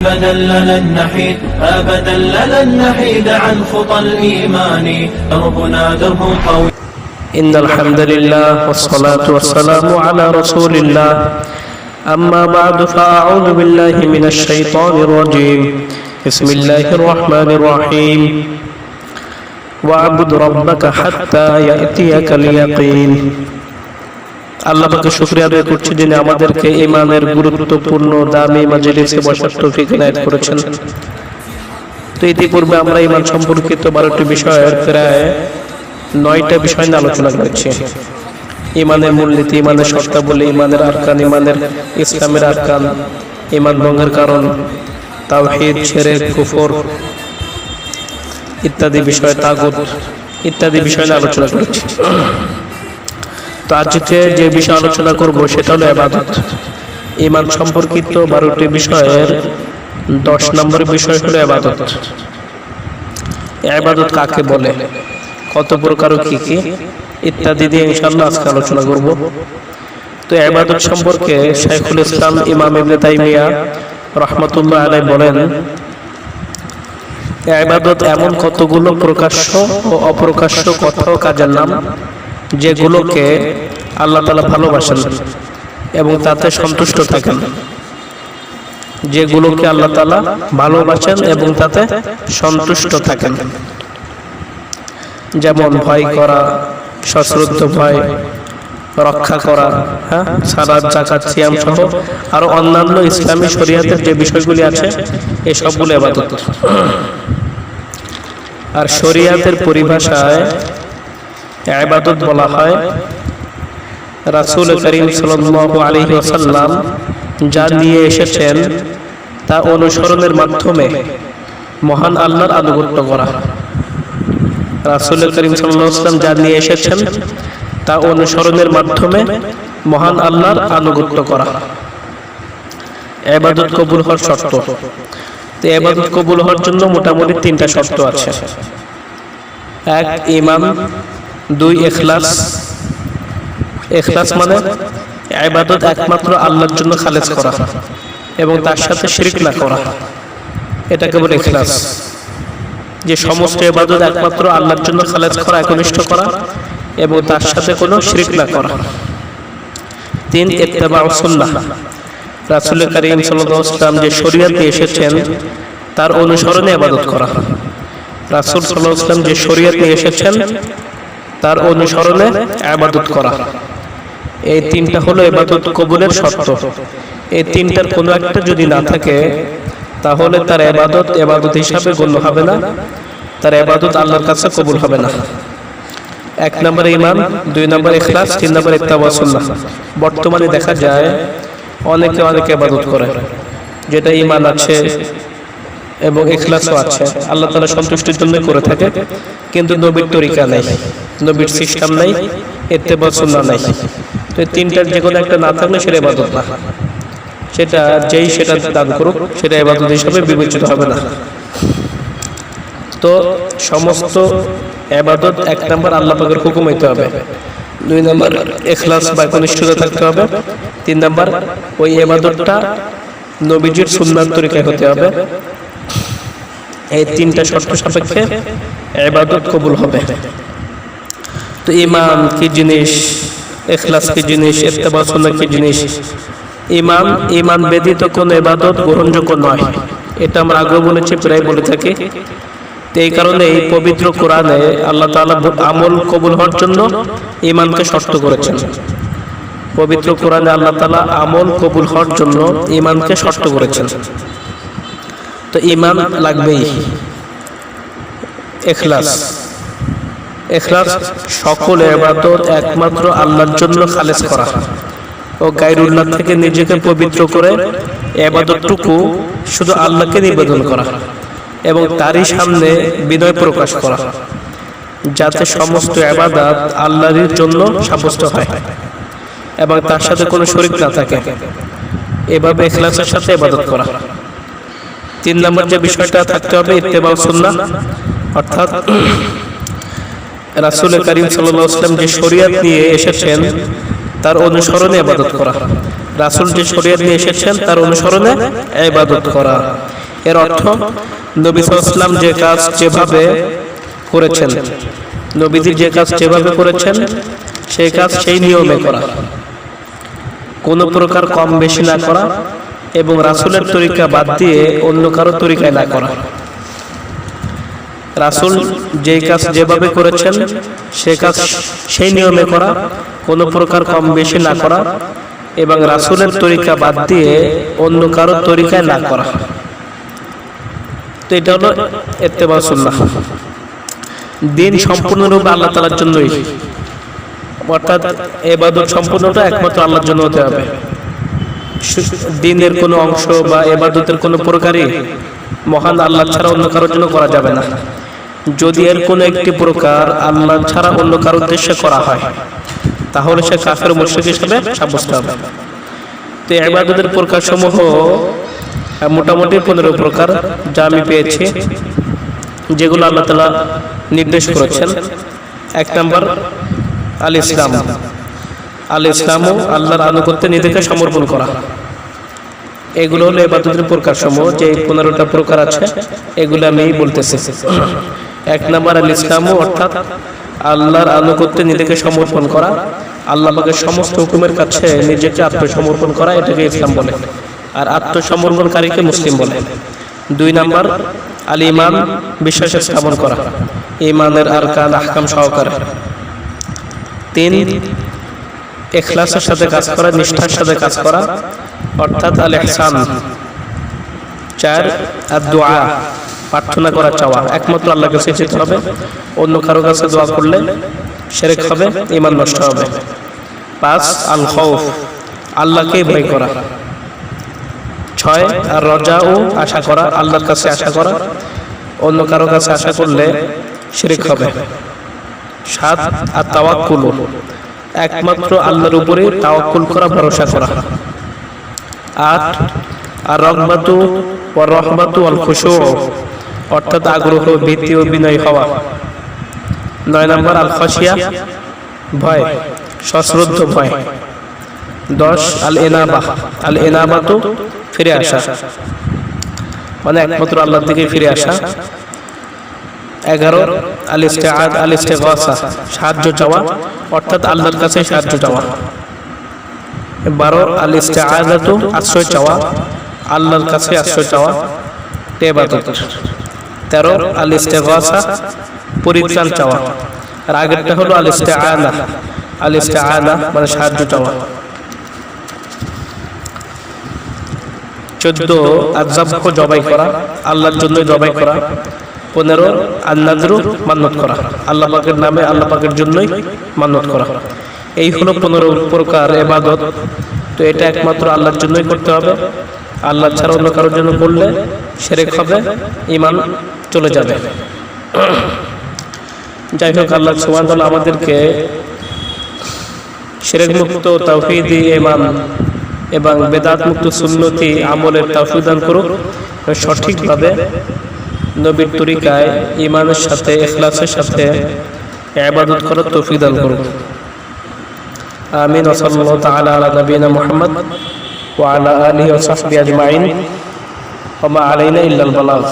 أبدا لن نحيد أبدا لن نحيد عن خطى الإيمان. دربنا درب طويل. إن الحمد لله والصلاة والسلام على رسول الله. أما بعد فأعوذ بالله من الشيطان الرجيم. بسم الله الرحمن الرحيم. واعبد ربك حتى يأتيك اليقين. আল্লাহ পাকে শুকরিয়া আদায় করছি যিনি আমাদেরকে ইমানের গুরুত্বপূর্ণ দামি মাজলিসে বসার তৌফিক এনায়েত করেছেন। তো ইতিপূর্বে আমরা ইমান সম্পর্কিত বারোটি বিষয়ের প্রায় নয়টা বিষয় নিয়ে আলোচনা করেছি। ইমানের মূলনীতি ইমানের শর্তাবলী ইমানের আরকান ইমানের ইসলামের আরকান ইমান ভঙ্গের কারণ, তাওহীদ ছেড়ে কুফর ইত্যাদি বিষয়, তাগুত ইত্যাদি বিষয় নিয়ে আলোচনা করেছি। তো আজকে যে বিষয় আলোচনা করব সেটা হলো এবাদত। ইমান সম্পর্কিত বারোটি বিষয়ের দশ নম্বর বিষয় হলো এবাদত। এবাদত কাকে বলে? কত প্রকার কি কি? ইত্যাদি দিয়ে ইনশাল্লাহ আজকে আলোচনা করব। তো এবাদত সম্পর্কে শাইখুল ইসলাম ইমাম ইবনে তাইমিয়া রহমতুল্লাহ আলাই বলেন, এবাদত এমন কতগুলো প্রকাশ্য ও অপ্রকাশ্য কথা কাজের নাম। যেগুলোকে আল্লাহ তালা ভালোবাসেন এবং তাতে সন্তুষ্ট থাকেন। যেগুলোকে আল্লাহ তালা ভালোবাসেন এবং তাতে সন্তুষ্ট থাকেন। যেমন ভয় করা, সশ্রদ্ধ ভয়, রক্ষা করা হ্যাঁ সারা জাকাত, সিয়াম সহ আরও অন্যান্য ইসলামী শরিয়াতের যে বিষয়গুলি আছে এই সবগুলো এবাদত আর শরিয়াতের পরিভাষায় আবাদত বলা হয়। রাসূল করিম সাল্লাল্লাহু আলাইহি ওয়াসাল্লাম যা নিয়ে এসেছেন, তা অনুসরণের মাধ্যমে মহান আল্লাহর আনুগত্য করা। রাসূল করিম ওয়াসাল্লাম যা নিয়ে এসেছেন, তা অনুসরণের মাধ্যমে মহান আল্লাহর আনুগত্য করা। এবাদত কবুল হওয়ার শর্ত। তো এবাদত কবুল হওয়ার জন্য মোটামুটি তিনটা শর্ত আছে। এক ইমান দুই এখলাস। এখলাস মানে ইবাদত একমাত্র আল্লাহর জন্য খালেজ করা এবং তার সাথে শিরিক না করা। এটা কেবল এখলাস। যে সমস্ত ইবাদত একমাত্র আল্লাহর জন্য খালেজ করা, একনিষ্ঠ করা এবং তার সাথে কোনো শিরিক না করা। তিন ইত্তেবা সুন্নাহ। রাসূল করিম ওয়াসাল্লাম যে শরীয়তে এসেছেন, তার অনুসরণে ইবাদত করা। রাসূল সাল্লাল্লাহু আলাইহি ওয়াসাল্লাম যে শরীয়তে এসেছেন তার অনুসরণে আবাদত করা। এই তিনটা হলো এবাদত কবুলের শর্ত। এই তিনটার কোনো একটা যদি না থাকে তাহলে তার এবাদত এবাদত হিসাবে গণ্য হবে না। তার এবাদত আল্লাহর কাছে কবুল হবে না। এক নম্বর ইমান দুই নম্বর ইখলাস তিন নম্বর ইত্তাওয়াসুল্লাহ বর্তমানে দেখা যায় অনেকে অনেকে এবাদত করে। যেটা ইমান আছে এবং এখলাসও আছে। আল্লাহ তালা সন্তুষ্টির জন্য করে থাকে। কিন্তু নবীর তরিকা নেই। নবীর সিস্টেম নাই। এতে বসন্না নাই। তো তিনটার যে কোনো একটা না থাকলে সেটা এবাদত না। সেটা যেই সেটা দান করুক, সেটা এবাদত হিসাবে বিবেচিত হবে না। তো সমস্ত এবাদত এক নম্বর আল্লাহ পাকের হুকুম হইতে হবে। দুই নম্বর এখলাস বা কনিষ্ঠতা থাকতে হবে। তিন নম্বর ওই এবাদতটা নবীজির সুন্নার তরিকায় হতে হবে। এই তিনটা শর্ত সাপেক্ষে এবাদত কবুল হবে। তো ইমান কি জিনিস? এখলাস কি জিনিস? সুন্নাহ কি জিনিস? ইমান ইমান ব্যতীত কোনো এবাদত গ্রহণযোগ্য নয়। এটা আমরা আগেও বলেছি, প্রায় বলে থাকি। তো এই কারণে এই পবিত্র কোরআনে আল্লাহ তাআলা আমল কবুল হওয়ার জন্য ইমানকে শর্ত করেছেন। পবিত্র কোরআনে আল্লাহ তাআলা আমল কবুল হওয়ার জন্য ইমানকে শর্ত করেছেন। তো ইমান লাগবেই। এখলাস। এখলাস সকল এবাদত একমাত্র আল্লাহর জন্য খালেজ করা। ও গাইরুল্লাহ থেকে নিজেকে পবিত্র করে এবাদতটুকু শুধু আল্লাহকে নিবেদন করা এবং তারই সামনে বিনয় প্রকাশ করা, যাতে সমস্ত এবাদাত আল্লাহর জন্য সাব্যস্ত হয় এবং তার সাথে কোনো শরিক না থাকে। এভাবে এখলাসের সাথে এবাদত করা। তিন নম্বর যে বিষয়টা থাকতে হবে ইত্তেবা সুন্নাহ। অর্থাৎ রাসূল করিম ওয়াসাল্লাম যে শরীয়ত নিয়ে এসেছেন, তার অনুসরণে ইবাদত করা। রাসূল যে শরীয়ত নিয়ে এসেছেন, তার অনুসরণে ইবাদত করা। এর অর্থ, নবী সাল্লাম যে কাজ যেভাবে করেছেন নবীজি যে কাজ যেভাবে করেছেন, সেই কাজ সেই নিয়মে করা। কোনো প্রকার কম বেশি না করা। এবং রাসুলের তরিকা বাদ দিয়ে অন্য কারও তরিকায় না করা। রাসূল যেই কাজ যেভাবে করেছেন, সে কাজ সেই নিয়মে করা, কোনো প্রকার কম বেশি না করা এবং রাসূলের তরিকা বাদ দিয়ে অন্য কারও তরিকায় না করা। তো এটা হলো এত্তেবা সুন্নাহ। দিন সম্পূর্ণরূপে আল্লাহ তালার জন্যই। অর্থাৎ এবাদত সম্পূর্ণটা একমাত্র আল্লাহর জন্য হতে হবে। দিনের কোনো অংশ বা এবাদতের কোনো প্রকারই মহান আল্লাহ ছাড়া অন্য কারোর জন্য করা যাবে না। যদি এর কোনো একটি প্রকার আল্লাহ ছাড়া অন্য কারোর উদ্দেশ্যে করা হয়, তাহলে সে কাফের মুশরিক হিসেবে সাব্যস্ত হবে। তো এবাদতের প্রকারসমূহ, মোটামুটি পনেরো প্রকার যা আমি পেয়েছি, যেগুলো আল্লাহ তালা নির্দেশ করেছেন। এক নম্বর আল ইসলাম আল ইসলামও আল্লাহর আনুগত্যে নিজেকে সমর্পণ করা। এগুলো হলো এবাদতের প্রকার সমূহ যে পনেরোটা প্রকার আছে, এগুলো আমি বলতেছি। এক নম্বর আল ইসলামও অর্থাৎ আল্লাহর আনুগত্যে নিজেকে সমর্পণ করা। আল্লাহ পাকের সমস্ত হুকুমের কাছে নিজেকে আত্মসমর্পণ করা, এটাকে ইসলাম বলে। আর আত্মসমর্পণকারীকে মুসলিম বলে। দুই নাম্বার, আল ইমান বিশ্বাস স্থাপন করা। ইমানের আরকান, আহকাম সহকারে। তিন এখলাসের সাথে কাজ করা, নিষ্ঠার সাথে কাজ করা, অর্থাৎ আল ইহসান চার আর দোয়া প্রার্থনা করা, চাওয়া। একমাত্র আল্লাহর কাছে হবে। অন্য কারও কাছে দোয়া করলে সেরেক হবে ইমান নষ্ট হবে। পাঁচ আল খৌফ আল্লাহকে ভয় করা। ছয় আর রজা ও আশা করা, আল্লাহর কাছে আশা করা। অন্য কারও কাছে আশা করলে শিরিক হবে। সাত আর তাওয়াক্কুল একমাত্র আল্লাহর উপরে তাওয়াক্কুল করা, ভরসা করা। আট আর রগবাতু ও রহমাতু অল খুশু, অর্থাৎ আগ্রহ, ভীতি ও বিনয় হওয়া। নয় নম্বর আল খসিয়া ভয়, সশ্রদ্ধ ভয়। দশ আল এনাবা আল এনাবাতু ফিরে আসা। মানে একমাত্র আল্লাহর দিকে ফিরে আসা। এগারো আল ইস্তেআদ আল ইস্তেগাসা সাহায্য চাওয়া, অর্থাৎ আল্লাহর কাছে সাহায্য চাওয়া। বারো আল ইস্তেআদাতু আশ্রয় চাওয়া, আল্লাহর কাছে আশ্রয় চাওয়া ইবাদত তেরো আল ইস্তেগাসা পরিত্রাণ চাওয়া। আর আগেরটা হলো আল ইস্তেআনা আল ইস্তেআনা মানে সাহায্য চাওয়া। চোদ্দ আজাবহ জবাই করা। আল্লাহর জন্য জবাই করা। পনেরো আন্নাদরু মান্নত করা। আল্লাহ পাকের নামে আল্লাহ পাকের জন্যই মান্নত করা। এই হলো পনেরো প্রকার এবাদত তো এটা একমাত্র আল্লাহর জন্যই করতে হবে। আল্লাহ ছাড়া অন্য কারোর জন্য করলে সেরেক হবে ইমান চলে যাবে। যাই হোক, আল্লাহ সুমান আমাদেরকে সেরেক মুক্ত তাওহিদি ইমান এবং বেদাত মুক্ত সুন্নতি আমলের তৌফিক দান করুক। সঠিকভাবে নবীর তরিকায় ইমানের সাথে, এখলাসের সাথে আবাদত করার তৌফিক দান করুন। আমিন ওয়া সাল্লাল্লাহু তাআলা আলা নবীনা মুহাম্মদ ওয়া আলা আলিহি ওয়া সাহবিহি আজমাইন। ওয়া মা আলাইনা ইল্লাল বালাগ।